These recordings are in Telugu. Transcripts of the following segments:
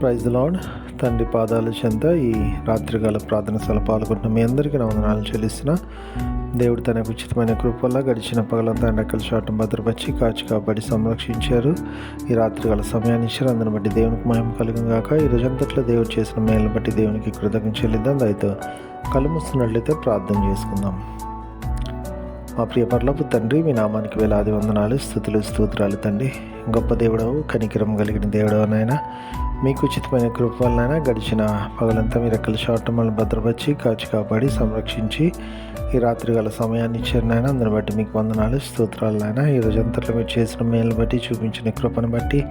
ప్రైజ్ లాడ్ తండ్రి పాదాల చెంత ఈ రాత్రికాల ప్రార్థన స్థల పాల్గొన్న మీ అందరికీ నా వందనాలు చెల్లిస్తున్న. దేవుడు తనకు ఉచితమైన కృపల్ల గడిచిన పగలంతా ఎండకల చాటం భద్రపరిచి కాచి కాబట్టి సంరక్షించారు. ఈ రాత్రికాల సమయాన్ని ఇచ్చారు అందరిని బట్టి దేవునికి మహిమ కలిగిన గాక. ఈ రోజంతట్లో దేవుడు చేసిన మేలను బట్టి దేవునికి కృతజ్ఞ చెల్లిద్దాం. దయతో కలుముస్తున్నట్లయితే ప్రార్థన చేసుకుందాం. మా ప్రియ పర్లపు తండ్రి మీ నామానికి వేలాది వందనాలు స్థుతులు స్తోత్రాలు తండ్రి. గొప్ప దేవుడవు కనికరం కలిగిన దేవుడవు నాయన. మీకు ఉచితమైన కృప వలన గడిచిన పగలంతా మీ రెక్కల చాటం మళ్ళీ భద్రపరిచి కాచి కాపాడి సంరక్షించి ఈ రాత్రి గల సమయాన్ని ఇచ్చారు నాయన. అందరిని బట్టి మీకు వందనాలు స్తోత్రాలు నాయన. ఈ రోజంతట్లో మీరు చేసిన మేలు బట్టి చూపించిన కృపను బట్టి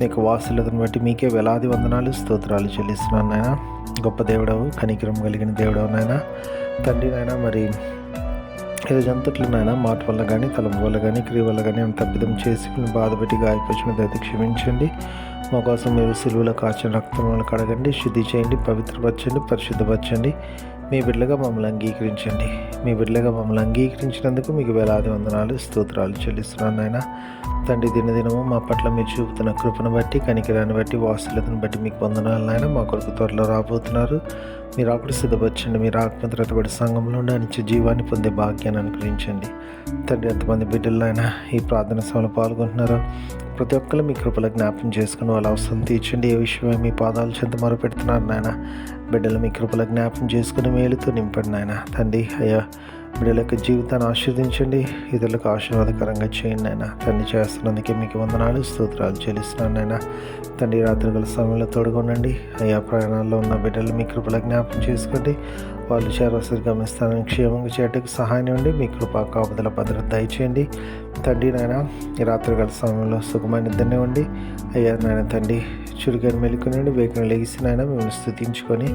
మీకు వాసులతను బట్టి మీకే వేలాది వందనాలు స్తోత్రాలు చెల్లిస్తున్నాను నాయన. గొప్ప దేవుడవు కనికరం కలిగిన దేవుడవు నాయన. తండ్రి నాయన మరి ఏ అంతట్లో నాయన మాట వల్ల కానీ తలంపు వల్ల కానీ క్రియ వల్ల కానీ అంత తప్పిదం చేసి మిమ్మల్ని బాధపెట్టి గాయపరిచినదైతే క్షమించండి. మా కోసం మీరు సిలువల కాచిన రక్తం వల్ల కడగండి. శుద్ధి చేయండి పవిత్రపరచండి పరిశుద్ధపరచండి. మీ బిడ్డలుగా మమ్మల్ని అంగీకరించండి. మీ బిడ్డలుగా మమ్మల్ని అంగీకరించినందుకు మీకు వేలాది వందనాలు స్తోత్రాలు చెల్లిస్తున్నాను నాయన. తండ్రి దినదినము మా పట్ల మీరు చూపుతున్న కృపను బట్టి కనికిరాన్ని బట్టి వాసులతను బట్టి మీకు వందనాలు నాయన. మా కొరకు త్వరలో రాబోతున్నారు. మీరు అప్పుడు సిద్ధపరచండి. మీరు ఆత్మతరతబడి సంఘంలో నిత్య జీవాన్ని పొందే భాగ్యాన్ని అనుగ్రహించండి. తండ్రి ఎంతమంది బిడ్డలైనా ఈ ప్రార్థన సభలో పాల్గొంటున్నారో ప్రతి ఒక్కరు మీ కృపలో జ్ఞాపం చేసుకుని వాళ్ళ అవసరం తీర్చండి. ఏ విషయమై మీ పాదాలు చెంత మొరపెడుతున్నారు నాయన. బిడ్డలు మీ కృపల జ్ఞాపం చేసుకుని మేలుతో నింపండి నాయన. తండ్రి అయ్యా బిడ్డల యొక్క జీవితాన్ని ఆశీర్వదించండి. ఇతరులకు ఆశీర్వాదకరంగా చేయండి ఆయన తండ్రి చేస్తున్నందుకే మీకు వందనాలు స్తోత్రాలు చెల్లిస్తున్నాను ఆయన తండ్రి రాత్రి గల సమయంలో తోడుగొనండి అయ్యా ప్రయాణాల్లో ఉన్న బిడ్డలు మీ కృపల జ్ఞాపం చేసుకోండి. వాళ్ళు చేరవసరి గమనిస్తానని క్షేమంగా చేయటకు సహాయం ఉండి మీ కృపా కాపుదల భద్రత దయచేయండి. తండ్రి నాయన ఈ రాత్రి గల సమయంలో సుఖమైన నిద్రనే ఉండి. అయ్యా నాయన తండ్రి చురుకని మెలుకునండి వేగం లేచి నాయన మేము స్థుతించుకొని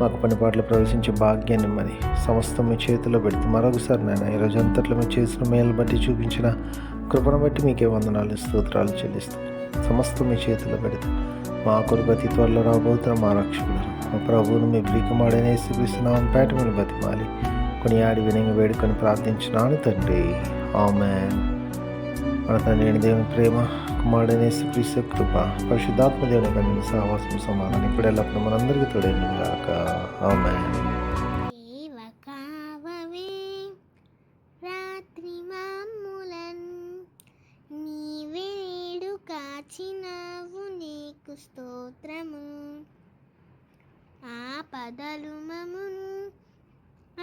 మాకు పని పాటలు ప్రవేశించే భాగ్యాన్ని మరి సమస్తం మీ చేతిలో పెడుతూ మరొకసారి నాయన ఈరోజు అంతట్లో మీరు చేసిన మేలు బట్టి చూపించిన కృపను బట్టి మీకే వందనాలు స్తోత్రాలు చెల్లిస్తాం సమస్తం మీ చేతిలో పెడుతూ మా కొరకు అతి త్వరలో రాబోతున్న మా రక్షకుడు మా ప్రభువును మీ ప్రీకమాడైన యేసుక్రీస్తున్నామని పేట మీరు బతిమాలి. కొన్ని ఆడి వినంగా వేడుకొని ప్రార్థించినాను తండ్రి. ఆమె మన తండ్రి దేవుని ప్రేమ కుమారుడనే యేసుక్రీస్తు కృప పరిశుద్ధాత్మ దేవుని కన్నా సహవాసం సమాధానం ఇప్పుడు ఎల్లప్పుడు మనందరికీ తోడైన కాక ఆమె స్తోత్రము. ఆ పదలు మమును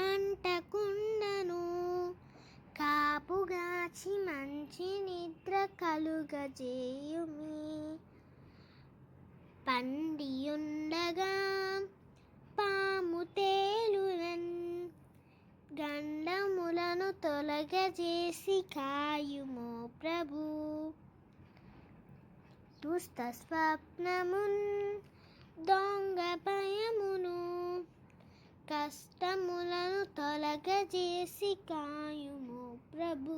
అంటకుండను కలుగజేయుమి. పండియుండగా పాము తేలురన్ గండములను తొలగజేసి కాయుమో ప్రభు. దుస్త స్వప్నమున్ దొంగ భయమును కష్టములను తొలగజేసి కాయుమో ప్రభు.